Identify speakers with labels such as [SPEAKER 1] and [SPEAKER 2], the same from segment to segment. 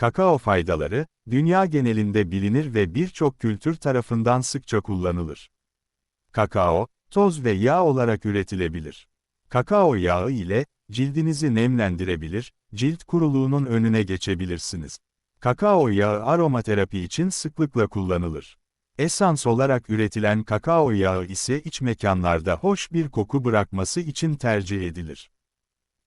[SPEAKER 1] Kakao faydaları, dünya genelinde bilinir ve birçok kültür tarafından sıkça kullanılır. Kakao, toz ve yağ olarak üretilebilir. Kakao yağı ile, cildinizi nemlendirebilir, cilt kuruluğunun önüne geçebilirsiniz. Kakao yağı aromaterapi için sıklıkla kullanılır. Esans olarak üretilen kakao yağı ise iç mekanlarda hoş bir koku bırakması için tercih edilir.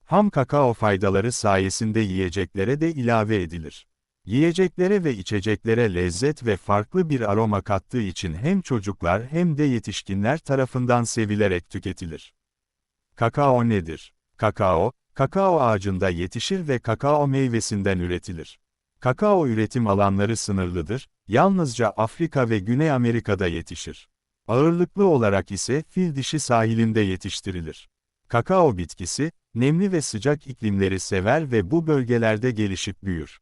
[SPEAKER 1] Ham kakao faydaları sayesinde yiyeceklere de ilave edilir. Yiyeceklere ve içeceklere lezzet ve farklı bir aroma kattığı için hem çocuklar hem de yetişkinler tarafından sevilerek tüketilir. Kakao nedir? Kakao, kakao ağacında yetişir ve kakao meyvesinden üretilir. Kakao üretim alanları sınırlıdır, yalnızca Afrika ve Güney Amerika'da yetişir. Ağırlıklı olarak ise fil dişi sahilinde yetiştirilir. Kakao bitkisi, nemli ve sıcak iklimleri sever ve bu bölgelerde gelişip büyür.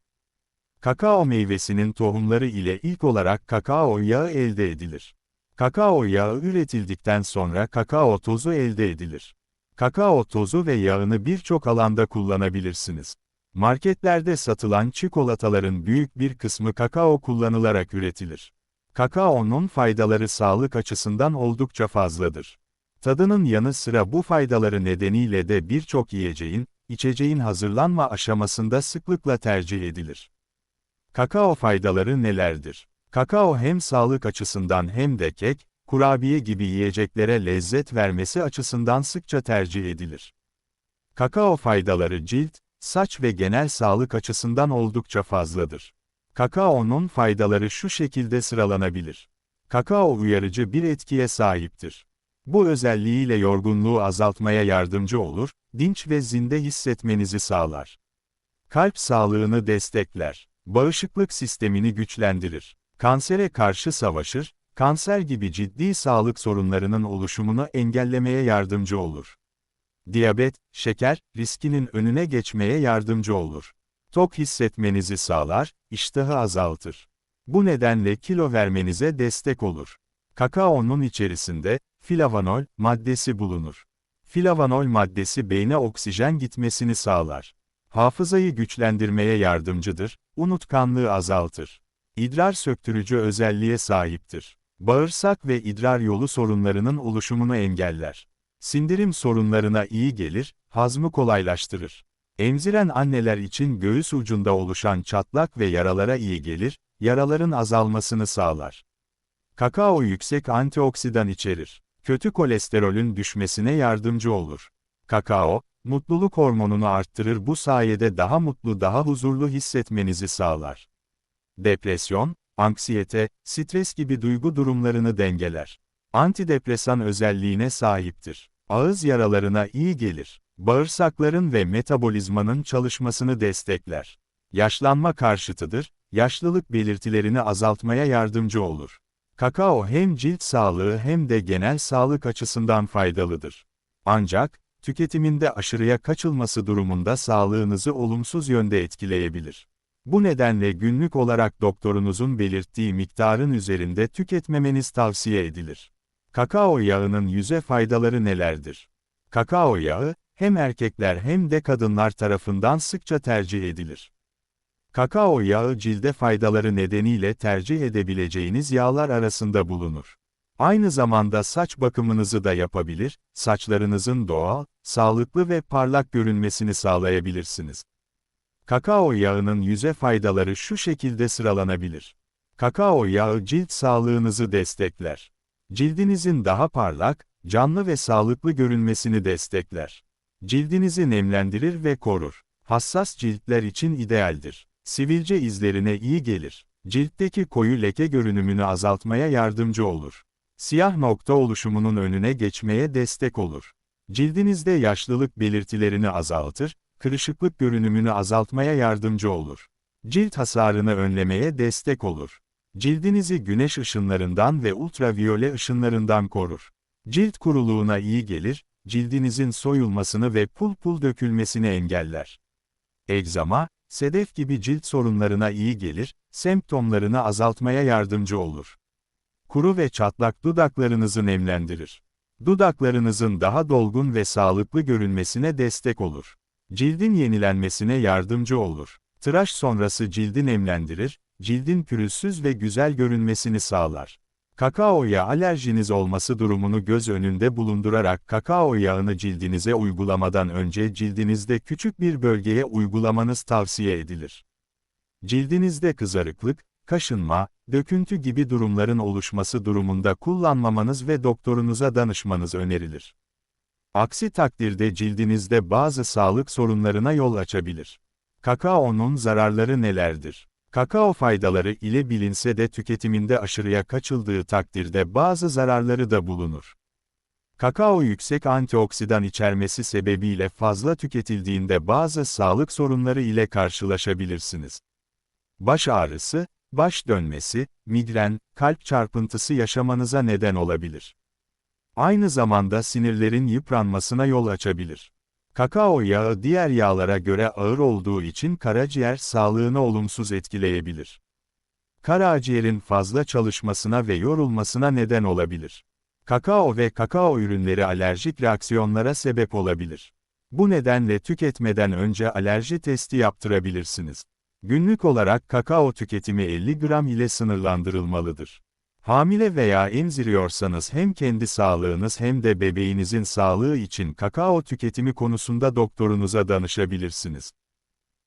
[SPEAKER 1] Kakao meyvesinin tohumları ile ilk olarak kakao yağı elde edilir. Kakao yağı üretildikten sonra kakao tozu elde edilir. Kakao tozu ve yağını birçok alanda kullanabilirsiniz. Marketlerde satılan çikolataların büyük bir kısmı kakao kullanılarak üretilir. Kakaonun faydaları sağlık açısından oldukça fazladır. Tadının yanı sıra bu faydaları nedeniyle de birçok yiyeceğin, içeceğin hazırlanma aşamasında sıklıkla tercih edilir. Kakao faydaları nelerdir? Kakao hem sağlık açısından hem de kek, kurabiye gibi yiyeceklere lezzet vermesi açısından sıkça tercih edilir. Kakao faydaları cilt, saç ve genel sağlık açısından oldukça fazladır. Kakaonun faydaları şu şekilde sıralanabilir. Kakao uyarıcı bir etkiye sahiptir. Bu özelliğiyle yorgunluğu azaltmaya yardımcı olur, dinç ve zinde hissetmenizi sağlar. Kalp sağlığını destekler. Bağışıklık sistemini güçlendirir. Kansere karşı savaşır, kanser gibi ciddi sağlık sorunlarının oluşumunu engellemeye yardımcı olur. Diyabet, şeker, riskinin önüne geçmeye yardımcı olur. Tok hissetmenizi sağlar, iştahı azaltır. Bu nedenle kilo vermenize destek olur. Kakaonun içerisinde, flavanol maddesi bulunur. Flavanol maddesi beyne oksijen gitmesini sağlar. Hafızayı güçlendirmeye yardımcıdır, unutkanlığı azaltır. İdrar söktürücü özelliğe sahiptir. Bağırsak ve idrar yolu sorunlarının oluşumunu engeller. Sindirim sorunlarına iyi gelir, hazmı kolaylaştırır. Emziren anneler için göğüs ucunda oluşan çatlak ve yaralara iyi gelir, yaraların azalmasını sağlar. Kakao yüksek antioksidan içerir. Kötü kolesterolün düşmesine yardımcı olur. Kakao, mutluluk hormonunu arttırır bu sayede daha mutlu daha huzurlu hissetmenizi sağlar. Depresyon, anksiyete, stres gibi duygu durumlarını dengeler. Antidepresan özelliğine sahiptir. Ağız yaralarına iyi gelir. Bağırsakların ve metabolizmanın çalışmasını destekler. Yaşlanma karşıtıdır, yaşlılık belirtilerini azaltmaya yardımcı olur. Kakao hem cilt sağlığı hem de genel sağlık açısından faydalıdır. Ancak, tüketiminde aşırıya kaçılması durumunda sağlığınızı olumsuz yönde etkileyebilir. Bu nedenle günlük olarak doktorunuzun belirttiği miktarın üzerinde tüketmemeniz tavsiye edilir. Kakao yağının yüze faydaları nelerdir? Kakao yağı, hem erkekler hem de kadınlar tarafından sıkça tercih edilir. Kakao yağı cilde faydaları nedeniyle tercih edebileceğiniz yağlar arasında bulunur. Aynı zamanda saç bakımınızı da yapabilir, saçlarınızın doğal, sağlıklı ve parlak görünmesini sağlayabilirsiniz. Kakao yağının yüze faydaları şu şekilde sıralanabilir. Kakao yağı cilt sağlığınızı destekler. Cildinizin daha parlak, canlı ve sağlıklı görünmesini destekler. Cildinizi nemlendirir ve korur. Hassas ciltler için idealdir. Sivilce izlerine iyi gelir. Ciltteki koyu leke görünümünü azaltmaya yardımcı olur. Siyah nokta oluşumunun önüne geçmeye destek olur. Cildinizde yaşlılık belirtilerini azaltır, kırışıklık görünümünü azaltmaya yardımcı olur. Cilt hasarını önlemeye destek olur. Cildinizi güneş ışınlarından ve ultraviyole ışınlarından korur. Cilt kuruluğuna iyi gelir, cildinizin soyulmasını ve pul pul dökülmesini engeller. Egzama, sedef gibi cilt sorunlarına iyi gelir, semptomlarını azaltmaya yardımcı olur. Kuru ve çatlak dudaklarınızı nemlendirir. Dudaklarınızın daha dolgun ve sağlıklı görünmesine destek olur. Cildin yenilenmesine yardımcı olur. Tıraş sonrası cildi nemlendirir, cildin pürüzsüz ve güzel görünmesini sağlar. Kakaoya alerjiniz olması durumunu göz önünde bulundurarak kakao yağını cildinize uygulamadan önce cildinizde küçük bir bölgeye uygulamanız tavsiye edilir. Cildinizde kızarıklık, kaşınma, döküntü gibi durumların oluşması durumunda kullanmamanız ve doktorunuza danışmanız önerilir. Aksi takdirde cildinizde bazı sağlık sorunlarına yol açabilir. Kakaonun zararları nelerdir? Kakao faydaları ile bilinse de tüketiminde aşırıya kaçıldığı takdirde bazı zararları da bulunur. Kakao yüksek antioksidan içermesi sebebiyle fazla tüketildiğinde bazı sağlık sorunları ile karşılaşabilirsiniz. Baş ağrısı, baş dönmesi, migren, kalp çarpıntısı yaşamanıza neden olabilir. Aynı zamanda sinirlerin yıpranmasına yol açabilir. Kakao yağı diğer yağlara göre ağır olduğu için karaciğer sağlığını olumsuz etkileyebilir. Karaciğerin fazla çalışmasına ve yorulmasına neden olabilir. Kakao ve kakao ürünleri alerjik reaksiyonlara sebep olabilir. Bu nedenle tüketmeden önce alerji testi yaptırabilirsiniz. Günlük olarak kakao tüketimi 50 gram ile sınırlandırılmalıdır. Hamile veya emziriyorsanız hem kendi sağlığınız hem de bebeğinizin sağlığı için kakao tüketimi konusunda doktorunuza danışabilirsiniz.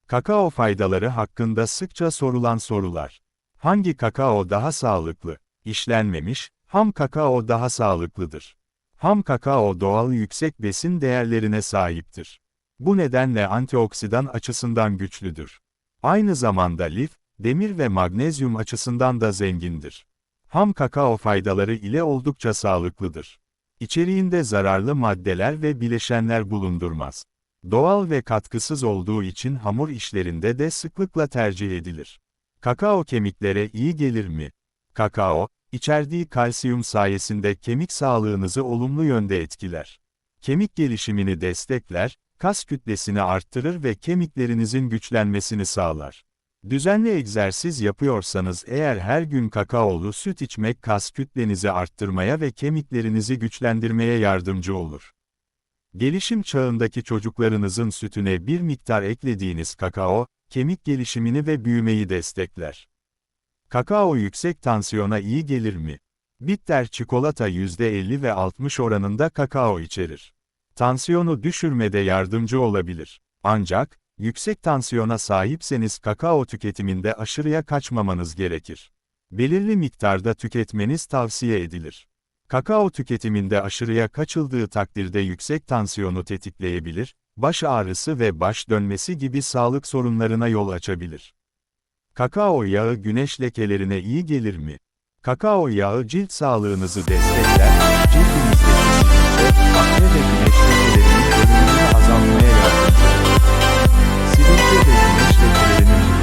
[SPEAKER 1] Kakao faydaları hakkında sıkça sorulan sorular. Hangi kakao daha sağlıklı? İşlenmemiş, ham kakao daha sağlıklıdır. Ham kakao doğal yüksek besin değerlerine sahiptir. Bu nedenle antioksidan açısından güçlüdür. Aynı zamanda lif, demir ve magnezyum açısından da zengindir. Ham kakao faydaları ile oldukça sağlıklıdır. İçeriğinde zararlı maddeler ve bileşenler bulundurmaz. Doğal ve katkısız olduğu için hamur işlerinde de sıklıkla tercih edilir. Kakao kemiklere iyi gelir mi? Kakao, içerdiği kalsiyum sayesinde kemik sağlığınızı olumlu yönde etkiler. Kemik gelişimini destekler, kas kütlesini arttırır ve kemiklerinizin güçlenmesini sağlar. Düzenli egzersiz yapıyorsanız eğer her gün kakaolu süt içmek kas kütlenizi arttırmaya ve kemiklerinizi güçlendirmeye yardımcı olur. Gelişim çağındaki çocuklarınızın sütüne bir miktar eklediğiniz kakao, kemik gelişimini ve büyümeyi destekler. Kakao yüksek tansiyona iyi gelir mi? Bitter çikolata %50 ve 60 oranında kakao içerir. Tansiyonu düşürmede yardımcı olabilir. Ancak, Yüksek tansiyona sahipseniz kakao tüketiminde aşırıya kaçmamanız gerekir. Belirli miktarda tüketmeniz tavsiye edilir. Kakao tüketiminde aşırıya kaçıldığı takdirde yüksek tansiyonu tetikleyebilir, baş ağrısı ve baş dönmesi gibi sağlık sorunlarına yol açabilir. Kakao yağı güneş lekelerine iyi gelir mi? Kakao yağı cilt sağlığınızı destekler, cildinizdeki ve akne ve güneş lekelerinin görünümünü azaltmaya yardımcı olur. Türkiye'de güneşle kirlenir.